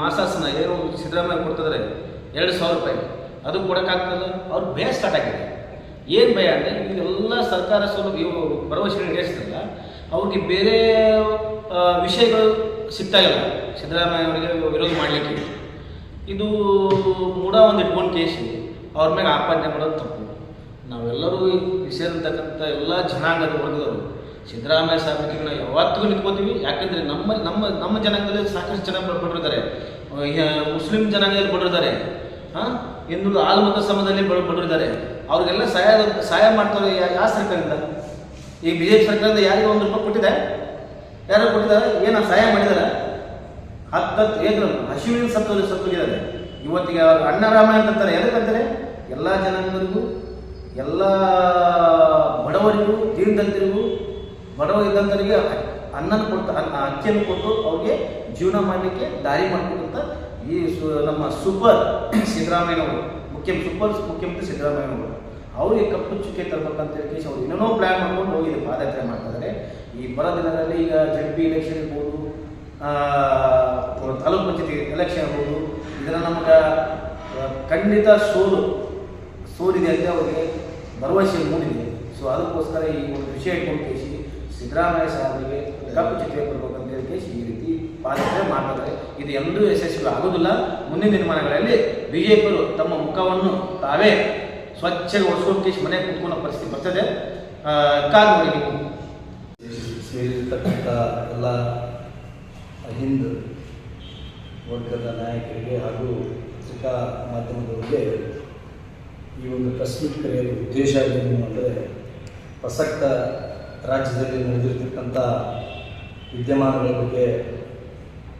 ಮಾಸಾಸನ, ಏನು ಸಿದ್ದರಾಮಯ್ಯ ಕೊಡ್ತಿದ್ದಾರೆ ಎರಡು ಸಾವಿರ ರೂಪಾಯಿ. ಅದು ಕೊಡೋಕ್ಕಾಗ್ತಲ್ಲ ಅವ್ರು ಭಯ ಸ್ಟಾರ್ಟ್ ಆಗಿದೆ. ಏನು ಭಯ ಅಂದರೆ ಇವೆಲ್ಲ ಸರ್ಕಾರ ಸೌಲಭ್ಯ ಇವು ಭರವಸೆ ನಡೆಸ್ತಿಲ್ಲ ಅವ್ರಿಗೆ ಬೇರೆ ವಿಷಯಗಳು ಸಿಗ್ತಾ ಇಲ್ಲ ಸಿದ್ದರಾಮಯ್ಯ ಅವರಿಗೆ ವಿರೋಧ ಮಾಡಲಿಕ್ಕೆ. ಇದು ಮೂಡ ಒಂದು ಇಟ್ಕೊಂಡು ಕೇಸಿ ಅವ್ರ ಮೇಲೆ ಆಪಾದನೆ ಮಾಡೋದು ತಪ್ಪು. ನಾವೆಲ್ಲರೂ ಸೇರಿರ್ತಕ್ಕಂಥ ಎಲ್ಲ ಜನಾಂಗದ ವರ್ಗದವರು. ಸಿದ್ದರಾಮಯ್ಯ ಸಾಹೇಬರಿಗೆ ನಾವು ಯಾವತ್ತಿಗೂ ನಿಂತ್ಕೋತೀವಿ. ಯಾಕಂದರೆ ನಮ್ಮ ನಮ್ಮ ನಮ್ಮ ಜನಾಂಗದಲ್ಲಿ ಸಾಕಷ್ಟು ಜನ ಬಿಟ್ಟಿರ್ತಾರೆ ಮುಸ್ಲಿಂ ಜನಾಂಗದಲ್ಲಿ ಬಿಟ್ಟಿರ್ತಾರೆ ಹಾಂ ಹಿಂದುಳಿದ ಆಲ್ಮತ ಸಮದಲ್ಲಿ ಬಡ ಬಡವರಿದ್ದಾರೆ ಅವ್ರಿಗೆಲ್ಲ ಸಹಾಯ ಸಹಾಯ ಮಾಡ್ತಾರೆ ಯಾವ ಸರ್ಕಾರದಿಂದ? ಈ ಬಿ ಜೆ ಪಿ ಸರ್ಕಾರದಿಂದ ಯಾರಿಗೂ ಒಂದು ರೂಪಾಯಿ ಕೊಟ್ಟಿದೆ ಯಾರು ಕೊಟ್ಟಿದ್ದಾರೆ? ಏನು ಸಹಾಯ ಮಾಡಿದ್ದಾರೆ ಹತ್ತತ್ತು ಏನು ಹಸಿವಿನ ಸತ್ತು ಸತ್ತೋಗಿದ್ದಾರೆ. ಇವತ್ತಿಗೆ ಅವ್ರು ಅಣ್ಣ ರಾಮಾಯಣ ಅಂತಾರೆ ಎಲ್ಲ ಜನಾಂಗರಿಗೂ ಎಲ್ಲ ಬಡವರಿಗೂ, ದೀನದಲಿತರಿಗೂ, ಬಡವ ಇದ್ದಂಥವರಿಗೆ ಅನ್ನನ ಕೊಟ್ಟು ಅನ್ನ ಅಕ್ಕಿಯನ್ನು ಕೊಟ್ಟು ಅವ್ರಿಗೆ ಜೀವನ ಮಾಡಲಿಕ್ಕೆ ದಾರಿ ಮಾಡಿಕೊಟ್ಟಂತ ಈ ನಮ್ಮ ಸೂಪರ್ ಸಿದ್ದರಾಮಯ್ಯನವರು, ಮುಖ್ಯ, ಸೂಪರ್ ಮುಖ್ಯಮಂತ್ರಿ ಸಿದ್ದರಾಮಯ್ಯನವರು. ಅವರಿಗೆ ಕಪ್ಪು ಚುಕ್ಕೆ ತರಬೇಕಂತ ಹೇಳಿ ಅವ್ರು ಏನೇನೋ ಪ್ಲ್ಯಾನ್ ಮಾಡ್ಕೊಂಡು ಹೋಗಿ ಪಾದಯಾತ್ರೆ ಮಾಡ್ತಾ ಈ ಬರೋ ದಿನದಲ್ಲಿ ಈಗ ಜಡ್ ಪಿ ಎಲೆಕ್ಷನ್ ಇರ್ಬೋದು ತಾಲೂಕು ಪಂಚಾಯತಿ ಎಲೆಕ್ಷನ್ ಇರ್ಬೋದು, ಇದನ್ನು ನಮಗೆ ಖಂಡಿತ ಸೋಲು, ಸೋಲಿದೆ ಅಂತ ಅವರಿಗೆ ಭರವಸೆ ಮೂಡಿದೆ. ಸೊ ಅದಕ್ಕೋಸ್ಕರ ಈ ಒಂದು ವಿಷಯ ಇಟ್ಕೊಂಡು ಕೇಸಿ ಸಿದ್ದರಾಮಯ್ಯ ಸಾಹೇಬರಿಗೆ ಕಪ್ಪು ಚುಕ್ಕೆ ಬರ್ಬೇಕಂತ ಹೇಳಿ ಕೇಸಿ ಈ ರೀತಿ ಪಾದಯಾತ್ರೆ ಮಾಡ್ತಾರೆ ಇದು ಎಲ್ಲೂ ಯಶಸ್ವಿ ಆಗೋದಿಲ್ಲ ಮುಂದಿನ ದಿನಮಾನಗಳಲ್ಲಿ ಬಿಜೆಪಿಯರು ತಮ್ಮ ಮುಖವನ್ನು ತಾವೇ ಸ್ವಚ್ಛಗೆ ಒರೆಸ್ಕೊಂಡು ಮನೆ ಕೂತ್ಕೊಳ್ಳೋ ಪರಿಸ್ಥಿತಿ ಬರ್ತದೆ. ಕಾದ್ ನೋಡಿ ನೀವು ಸೇರಿರ್ತಕ್ಕಂಥ ಎಲ್ಲ ಹಿಂದ್ ವರ್ಗದ ನಾಯಕರಿಗೆ ಹಾಗೂ ಪತ್ರಿಕಾ ಮಾಧ್ಯಮದವರಿಗೆ ಈ ಒಂದು ಪ್ರೆಸ್ ಮೀಟ್ ಕರೆಯಲು ಉದ್ದೇಶ ಏನು ಅಂದರೆ ಪ್ರಸಕ್ತ ರಾಜ್ಯದಲ್ಲಿ ನಡೆದಿರ್ತಕ್ಕಂಥ ವಿದ್ಯಮಾನಗಳ ಬಗ್ಗೆ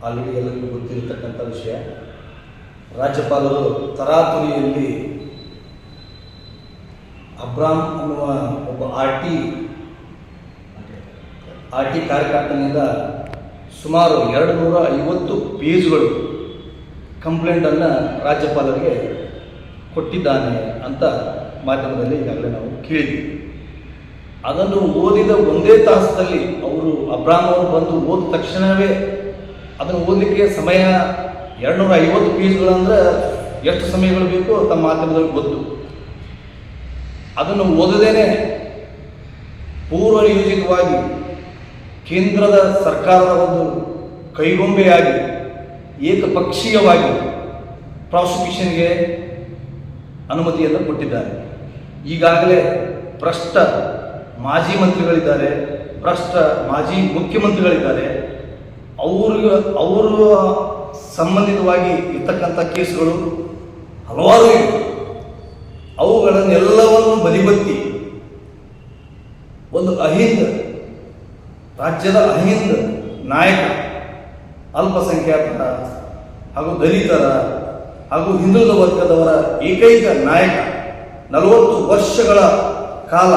ಆಲ್ರೆಡಿ ಎಲ್ಲರಿಗೂ ಗೊತ್ತಿರತಕ್ಕಂಥ ವಿಷಯ. ರಾಜ್ಯಪಾಲರು ತರಾತುರಿಯಲ್ಲಿ ಅಬ್ರಾಮ್ ಅನ್ನುವ ಒಬ್ಬ ಆರ್ ಟಿ ಆರ್ ಟಿ ಕಾರ್ಯಕರ್ತನಿಂದ ಸುಮಾರು ಎರಡು ನೂರ ಐವತ್ತು ಪೇಜ್ಗಳು ಕಂಪ್ಲೇಂಟನ್ನು ರಾಜ್ಯಪಾಲರಿಗೆ ಕೊಟ್ಟಿದ್ದಾನೆ ಅಂತ ಮಾಧ್ಯಮದಲ್ಲಿ ಈಗಾಗಲೇ ನಾವು ಕೇಳಿದ್ವಿ. ಅದನ್ನು ಓದಿದ ಒಂದೇ ತಾಸದಲ್ಲಿ ಅವರು ಅಬ್ರಾಮ್ ಅವರು ಬಂದು ಓದಿದ ತಕ್ಷಣವೇ ಅದನ್ನು ಓದಲಿಕ್ಕೆ ಸಮಯ ಎರಡು ನೂರ ಐವತ್ತು ಪೇಜ್ಗಳಂದ್ರೆ ಎಷ್ಟು ಸಮಯಗಳು ಬೇಕು ತಮ್ಮ ಮಾಧ್ಯಮದಲ್ಲಿ ಗೊತ್ತು. ಅದನ್ನು ಓದದೇನೆ. ಪೂರ್ವ ನಿಯೋಜಿತವಾಗಿ ಕೇಂದ್ರದ ಸರ್ಕಾರದ ಒಂದು ಕೈಗೊಂಬೆಯಾಗಿ, ಏಕಪಕ್ಷೀಯವಾಗಿ ಪ್ರಾಸಿಕ್ಯೂಷನ್ಗೆ ಅನುಮತಿಯನ್ನು ಕೊಟ್ಟಿದ್ದಾರೆ. ಈಗಾಗಲೇ ಭ್ರಷ್ಟ ಮಾಜಿ ಮಂತ್ರಿಗಳಿದ್ದಾರೆ, ಭ್ರಷ್ಟ ಮಾಜಿ ಮುಖ್ಯಮಂತ್ರಿಗಳಿದ್ದಾರೆ. ಅವ್ರಿಗೆ ಅವರು ಸಂಬಂಧಿತವಾಗಿ ಇರ್ತಕ್ಕಂಥ ಕೇಸುಗಳು ಹಲವಾರು ಇವೆ. ಅವುಗಳನ್ನೆಲ್ಲವನ್ನು ಬದಿಬತ್ತಿ ಒಂದು ಅಹಿಂದ, ರಾಜ್ಯದ ಅಹಿಂದ ನಾಯಕ, ಅಲ್ಪಸಂಖ್ಯಾತರ ಹಾಗೂ ದಲಿತರ ಹಾಗೂ ಹಿಂದುಳಿದ ವರ್ಗದವರ ಏಕೈಕ ನಾಯಕ, ನಲವತ್ತು ವರ್ಷಗಳ ಕಾಲ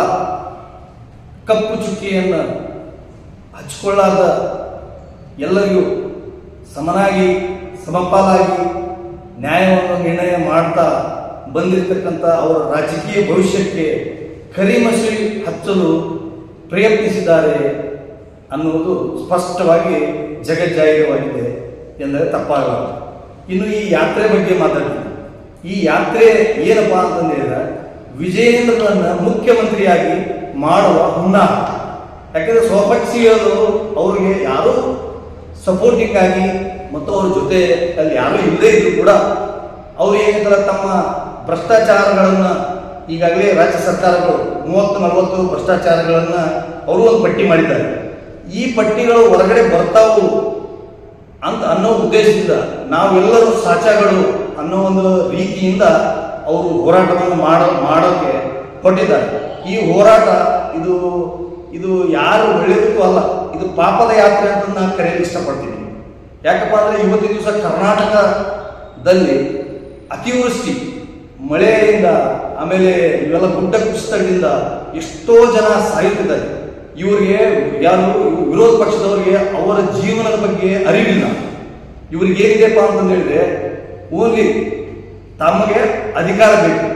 ಕಪ್ಪು ಚುಕ್ಕಿಯನ್ನು ಹಚ್ಕೊಳ್ಳಾದ ಎಲ್ಲರಿಗೂ ಸಮನಾಗಿ, ಸಮಪಾಲಾಗಿ ನ್ಯಾಯವನ್ನು ನಿರ್ಣಯ ಮಾಡ್ತಾ ಬಂದಿರತಕ್ಕಂಥ ಅವರ ರಾಜಕೀಯ ಭವಿಷ್ಯಕ್ಕೆ ಕರಿಮಸಿ ಹಚ್ಚಲು ಪ್ರಯತ್ನಿಸಿದ್ದಾರೆ ಅನ್ನುವುದು ಸ್ಪಷ್ಟವಾಗಿ ಜಗಜ್ಜಾಹಿರವಾಗಿದೆ ಎಂದರೆ ತಪ್ಪಾಗಲ್ಲ. ಇನ್ನು ಈ ಯಾತ್ರೆ ಬಗ್ಗೆ ಮಾತಾಡ್ತೀನಿ. ಈ ಯಾತ್ರೆ ಏನಪ್ಪಾ ಅಂತಂದ್ರೆ ವಿಜಯೇಂದ್ರನನ್ನು ಮುಖ್ಯಮಂತ್ರಿಯಾಗಿ ಮಾಡುವ ಹುನ್ನ. ಯಾಕಂದ್ರೆ ಸ್ವಪಕ್ಷೀಯರು ಅವರಿಗೆ ಯಾರೂ ಸಪೋರ್ಟಿಂಗ್ ಆಗಿ ಮತ್ತು ಅವ್ರ ಜೊತೆ ಅಲ್ಲಿ ಯಾರೂ ಇಲ್ಲದೇ ಇದ್ರು ಕೂಡ ಅವ್ರು ಏನಿದ್ದಾರೆ ತಮ್ಮ ಭ್ರಷ್ಟಾಚಾರಗಳನ್ನು ಈಗಾಗಲೇ ರಾಜ್ಯ ಸರ್ಕಾರಗಳು ಮೂವತ್ತು ನಲವತ್ತು ಭ್ರಷ್ಟಾಚಾರಗಳನ್ನು ಅವರು ಒಂದು ಪಟ್ಟಿ ಮಾಡಿದ್ದಾರೆ. ಈ ಪಟ್ಟಿಗಳು ಹೊರಗಡೆ ಬರ್ತಾವು ಅಂತ ಅನ್ನೋ ಉದ್ದೇಶದಿಂದ ನಾವೆಲ್ಲರೂ ಸಾಚಾಗಳು ಅನ್ನೋ ಒಂದು ರೀತಿಯಿಂದ ಅವರು ಹೋರಾಟವನ್ನು ಮಾಡೋ ಮಾಡೋಕ್ಕೆ ಕೊಟ್ಟಿದ್ದಾರೆ ಈ ಹೋರಾಟ ಇದು ಇದು ಯಾರು ಒಳ್ಳೆಯದಕ್ಕೂ ಅಲ್ಲ, ಇದು ಪಾಪದ ಯಾತ್ರೆ ಅಂತ ನಾನು ಕರೆಯಲು ಇಷ್ಟಪಡ್ತೀನಿ. ಯಾಕಪ್ಪ ಅಂದರೆ ಇವತ್ತಿನ ದಿವಸ ಕರ್ನಾಟಕದಲ್ಲಿ ಅತಿವೃಷ್ಟಿ ಮಳೆಯಿಂದ, ಆಮೇಲೆ ಇವೆಲ್ಲ ಗುಡ್ಡ ಕುಸಿತಗಳಿಂದ ಎಷ್ಟೋ ಜನ ಸಾಯುತ್ತಿದ್ದಾರೆ. ಇವರಿಗೆ ಯಾರು, ವಿರೋಧ ಪಕ್ಷದವರಿಗೆ ಅವರ ಜೀವನದ ಬಗ್ಗೆ ಅರಿವಿಲ್ಲ. ಇವ್ರಿಗೆ ಏನಿದೆಪ್ಪ ಅಂತಂದು ಹೇಳಿದ್ರೆ, ಓನ್ಲಿ ತಮಗೆ ಅಧಿಕಾರ ಬೇಕು.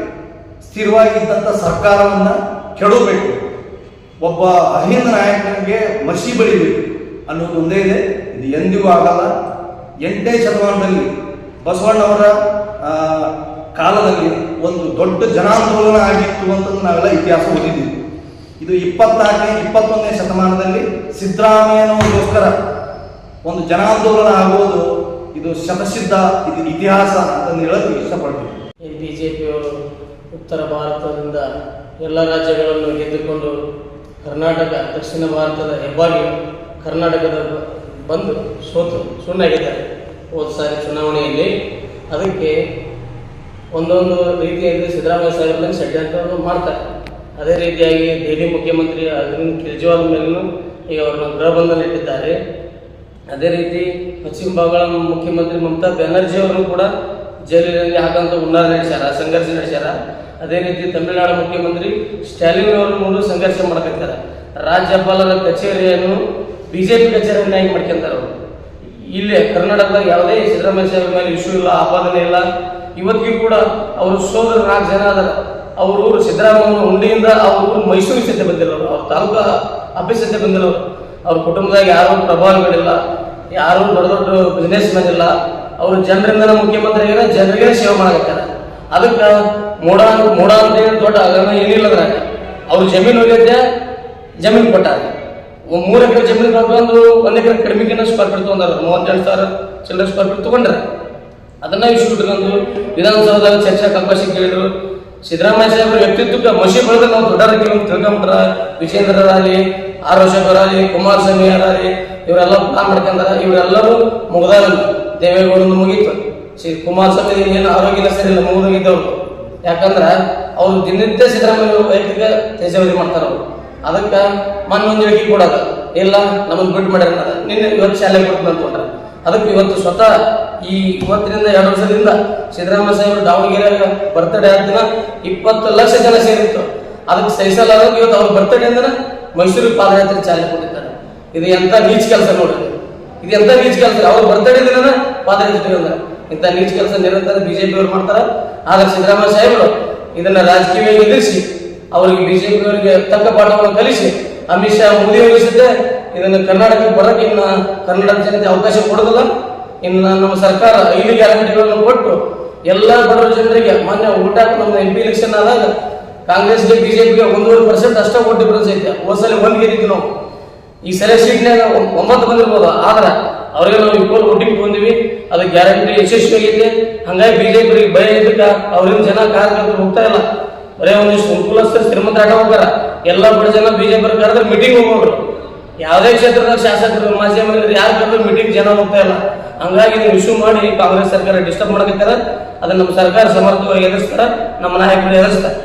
ಸ್ಥಿರವಾಗಿದ್ದಂಥ ಸರ್ಕಾರವನ್ನ ಕೆಡಬೇಕು ಒಬ್ಬ ಅಹಿಂದ ನಾಯಕನಿಗೆ ಮಸಿ ಬಳಿಬೇಕು ಅನ್ನೋದು ಒಂದೇ ಇದೆ. ಇದು ಎಂದಿಗೂ ಆಗಲ್ಲ. ಎಂಟನೇ ಶತಮಾನದಲ್ಲಿ ಬಸವಣ್ಣವರ ಕಾಲದಲ್ಲಿ ಒಂದು ದೊಡ್ಡ ಜನಾಂದೋಲನ ಆಗಿತ್ತು ಅಂತ ನಾವೆಲ್ಲ ಇತಿಹಾಸ ಓದಿದ್ದೀವಿ. ಇದು ಇಪ್ಪತ್ತಾರನೇ, ಇಪ್ಪತ್ತೊಂದನೇ ಶತಮಾನದಲ್ಲಿ ಸಿದ್ದರಾಮಯ್ಯನವರಿಗೋಸ್ಕರ ಒಂದು ಜನಾಂದೋಲನ ಆಗುವುದು ಇದು ಶತಸಿದ್ಧ ಇದು ಇತಿಹಾಸ ಅಂತಂದು ಹೇಳಲು ಇಷ್ಟಪಡ್ತೀವಿ ಬಿ ಜೆ ಪಿಯವರು ಉತ್ತರ ಭಾರತದಿಂದ ಎಲ್ಲ ರಾಜ್ಯಗಳನ್ನು ಗೆದ್ದುಕೊಂಡು ಕರ್ನಾಟಕ, ದಕ್ಷಿಣ ಭಾರತದ ಹೆಬ್ಬಾಗಿ ಕರ್ನಾಟಕದ ಬಂದು ಸೋತು, ಸುಣ್ಣಾಗಿದ್ದಾರೆ. ಹೋದ ಸಾರಿ ಚುನಾವಣೆಯಲ್ಲಿ ಅದಕ್ಕೆ ಒಂದೊಂದು ರೀತಿಯಲ್ಲಿ ಸಿದ್ದರಾಮಯ್ಯ ಸಾಹೇಬರನ್ನು ಷಡ್ಯಂತ್ರವನ್ನು ಮಾಡ್ತಾರೆ. ಅದೇ ರೀತಿಯಾಗಿ ದೆಹಲಿ ಮುಖ್ಯಮಂತ್ರಿ ಅರವಿಂದ್ ಕೇಜ್ರಿವಾಲ್ ಮೇಲೂ ಈಗ ಅವ್ರನ್ನ ಗೃಹ ಇಟ್ಟಿದ್ದಾರೆ. ಅದೇ ರೀತಿ ಪಶ್ಚಿಮ ಬಂಗಾಳ ಮುಖ್ಯಮಂತ್ರಿ ಮಮತಾ ಬ್ಯಾನರ್ಜಿ ಅವರು ಕೂಡ ಜೈಲಿನಲ್ಲಿ ಹಾಕಂತ ಹುನ್ನಾರ ನಡೆಸ್ಯಾರ, ಸಂಘರ್ಷ ನಡೆಸ್ಯಾರ. ಅದೇ ರೀತಿ ತಮಿಳುನಾಡು ಮುಖ್ಯಮಂತ್ರಿ ಸ್ಟಾಲಿನ್ ಅವರು ಸಂಘರ್ಷ ಮಾಡಕತ್ತಾರೆ ರಾಜ್ಯಪಾಲರ ಕಚೇರಿಯನ್ನು ಬಿಜೆಪಿ ಕಚೇರಿಯನ್ನಾಗಿ ಮಾಡ್ಕೊಂತಾರೆ ಅವರು. ಇಲ್ಲೇ ಕರ್ನಾಟಕದಾಗ ಯಾವುದೇ ಸಿದ್ದರಾಮಯ್ಯ ಮೇಲೆ ಇಶ್ಯೂ ಇಲ್ಲ, ಆಪಾದನೆ ಇಲ್ಲ ಇವತ್ತಿಗೂ ಕೂಡ ಅವರು ಸೋದರ ನಾಲ್ಕು ಜನ ಅದಾರ ಅವ್ರ ಊರು ಸಿದ್ದರಾಮಯ್ಯ ಹುಂಡಿಯಿಂದ ಅವ್ರ ಊರು ಮೈಸೂರು ಸದ್ಯ ಬಂದಿರೋರು. ಅವ್ರ ತಾಲೂಕಾ ಆಫೀಸ್ ಸದ್ಯ ಬಂದಿರೋರು. ಅವ್ರ ಕುಟುಂಬದಾಗ ಯಾರೂ ಪ್ರಭಾವಗಳಿಲ್ಲ, ಯಾರೂ ದೊಡ್ಡ ದೊಡ್ಡ ಬಿಸ್ನೆಸ್ ಮ್ಯಾನ್ ಇಲ್ಲ. ಅವರು ಜನರಿಂದ ಮುಖ್ಯಮಂತ್ರಿ ಆಗ್ಯಾರ ಜನರಿಗೆ ಸೇವೆ ಮಾಡಕತ್ತಾರ. ಅದಕ್ಕೆ ಮೋಡ ಮೋಡ ಹೇಳಿ ದೊಡ್ಡ ಹಗರಣ ಏನಿಲ್ಲ ಅದ್ರಾಗ. ಅವ್ರ ಜಮೀನು ಹೋಗಿದ್ದೆ ಜಮೀನು ಕೊಟ್ಟಾರ. ಮೂರು ಎಕರೆ ಜಮೀನು ಒಂದು ಒಂದು ಎಕರೆ ಕಡಿಮೆ ಸ್ಕ್ವೇರ್ ಫೀಟ್ ತೊಗೊಂಡಾರ. ಮೂವತ್ತೆರಡು ಸಾವಿರ ಚಿಲ್ಲರೆ ಸ್ಕ್ವೇರ್ ಫೀಟ್ ತೊಗೊಂಡ್ರ. ಅದನ್ನ ಇಶ್ಯೂ ಇಟ್ಕೊಂಡು ವಿಧಾನಸೌಧದಾಗ ಚರ್ಚೆ ಕಲ್ಪಸಿ ಕೇಳಿದ್ರು. ಸಿದ್ದರಾಮಯ್ಯ ಸಾಹೇಬ್ರ ವ್ಯಕ್ತಿತ್ವಕ್ಕೆ ಮಸಿ ಬೆಳೆದ್ರೆ ನಾವು ದೊಡ್ಡವರಿಗೆ ತಿಳ್ಕೊಂಬಿಟ್ರ ವಿಜೇಂದ್ರರಾಗಲಿ ಆರ್ ಅಶೋಕರಾಗಲಿ, ಕುಮಾರಸ್ವಾಮಿ ಅವರಾಗಲಿ ಇವರೆಲ್ಲ ಪ್ಲಾನ್ ಮಾಡ್ಕೊಂಡಾರ ಇವರೆಲ್ಲರೂ ಮುಗ್ದಾರ ದೇವೇಗೌಡನ ಮುಗೀತು. ಶ್ರೀ ಕುಮಾರಸ್ವಾಮಿ ಏನು ಆರೋಗ್ಯನ ಸರಿಯಿಲ್ಲ ಮುಗಿದೋಗಿದ್ದವ್ರು. ಯಾಕಂದ್ರ ಅವ್ರು ದಿನನಿತ್ಯ ಸಿದ್ದರಾಮಯ್ಯ ವೈಯಕ್ತಿಕ ತೇಜಾವರಿ ಮಾಡ್ತಾರ ಅವ್ರು. ಅದಕ್ಕೆ ಮೊನ್ನೆ ಒಂದು ಕೊಡೋದು. ಇಲ್ಲ ನಮಗೆ ಬಿಟ್ಟು ಮಾಡ್ಯಾರ ನಿನ್ನೆ ಇವತ್ತು ಶಾಲೆಗೆ ಬಿಟ್ಟು ಅಂತಕೊಂಡ್ರ ಅದಕ್ಕೆ ಇವತ್ತು ಸ್ವತಃ ಈ ಇವತ್ತಿನಿಂದ ಎರಡು ವರ್ಷದಿಂದ ಸಿದ್ದರಾಮಯ್ಯ ಸಾಹೇಬರು ದಾವಣಗೆರೆ ಬರ್ತಡೇ ಆದ ದಿನ ಇಪ್ಪತ್ತು ಲಕ್ಷ ಜನ ಸೇರಿತ್ತು. ಅದಕ್ಕೆ ಸಹಿಸಲಾರ ಇವತ್ತು ಅವ್ರ ಬರ್ತಡೇ ಅಂದ್ರೆ ಮೈಸೂರಿಗೆ ಪಾದಯಾತ್ರೆ ಚಾಲನೆ ಕೊಟ್ಟಿದ್ದಾರೆ. ಇದು ಎಂತ ನೀಚ್ ಕೆಲಸ ನೋಡ್ರಿ. ಇದು ಎಂತ ನೀಚ್ ಕೆಲಸ. ಅವ್ರ ಬರ್ತಡೇ ದಿನ ಪಾದಯಾತ್ರೆ ಅಂದ್ರೆ ಇಂಥ ನೀಚ್ ಕೆಲಸ ನಿರಂತರ ಬಿಜೆಪಿ ಅವ್ರು ಮಾಡ್ತಾರೆ. ಆದ್ರೆ ಸಿದ್ದರಾಮಯ್ಯ ಸಾಹೇಬರು ಇದನ್ನ ರಾಜಕೀಯವಾಗಿ ಎದುರಿಸಿ, ಅವರಿಗೆ ಬಿಜೆಪಿ ಅವರಿಗೆ ತಕ್ಕ ಪಾಠವನ್ನು ಕಲಿಸಿ, ಅಮಿತ್ ಶಾ ಮೋದಿ ಇದನ್ನು ಕರ್ನಾಟಕಕ್ಕೆ ಬರಕ್ಕೆ ಇನ್ನ ಕನ್ನಡ ಜನತೆ ಅವಕಾಶ ಕೊಡೋದಿಲ್ಲ ಇನ್ನು ನಮ್ಮ ಸರ್ಕಾರ ಐದು ಗ್ಯಾರಂಟಿಗಳನ್ನು ಕೊಟ್ಟು ಎಲ್ಲ ಬಡ ಜನರಿಗೆ ಮೊನ್ನೆ ಊಟ ನಮ್ಮ ಎಂ ಪಿ ಎಲೆಕ್ಷನ್ ಆದಾಗ ಕಾಂಗ್ರೆಸ್ಗೆ ಬಿಜೆಪಿಗೆ ಒಂದೂವರೆ ಪರ್ಸೆಂಟ್ ಅಷ್ಟೇ ಓಟ್ ಡಿಫರೆನ್ಸ್ ಐತೆ. ಹೋದ್ಸಲ ಒಂದು ಗೆದ್ದಿದ್ವಿ ನಾವು. ಈ ಸಲ ಸೀಟ್ನಾಗ ಒಂಬತ್ತು ಬಂದಿರ್ಬೋದು. ಆದ್ರೆ ಅವ್ರಿಗೆ ನಾವು ಇಬ್ಬರು ವೋಟಿಂಗ್ ಬಂದಿವಿ ಅದು ಗ್ಯಾರಂಟಿ ಯಶಸ್ವಿಯಾಗಿದೆ ಹಂಗಾಗಿ ಬಿಜೆಪಿ ಭಯ ಇದ್ದಕ್ಕ ಅವ್ರಿಂದ ಜನ ಕಾರ್ಯಕರ್ತರು ಹೋಗ್ತಾ ಇಲ್ಲ. ಬರೇ ಒಂದಿಷ್ಟು ಅನುಕೂಲಸ್ಥರು ಶ್ರೀಮಂತ ಆಟ ಹೋಗ್ತಾರ ಎಲ್ಲ ಬಡ ಜನ ಬಿಜೆಪಿ ಕರೆದ್ರೆ ಮೀಟಿಂಗ್ ಹೋಗೋರು ಯಾವುದೇ ಕ್ಷೇತ್ರದಾಗ ಶಾಸಕರು ಮಾಜಿ ಎಲ್ ಯಾರು ಕರೆದ್ರು ಮೀಟಿಂಗ್ ಜನ ಹೋಗ್ತಾ ಇಲ್ಲ. ಹಂಗಾಗಿ ನೀವು ಇಶ್ಯೂ ಮಾಡಿ ಕಾಂಗ್ರೆಸ್ ಸರ್ಕಾರ ಡಿಸ್ಟರ್ಬ್ ಮಾಡಕತ್ತಾರ, ಅದನ್ನ ನಮ್ಮ ಸರ್ಕಾರ ಸಮರ್ಥವಾಗಿ ಎದುರಿಸ್ತಾರ, ನಮ್ಮ ನಾಯಕರು ಎದುರಿಸ್ತಾರೆ.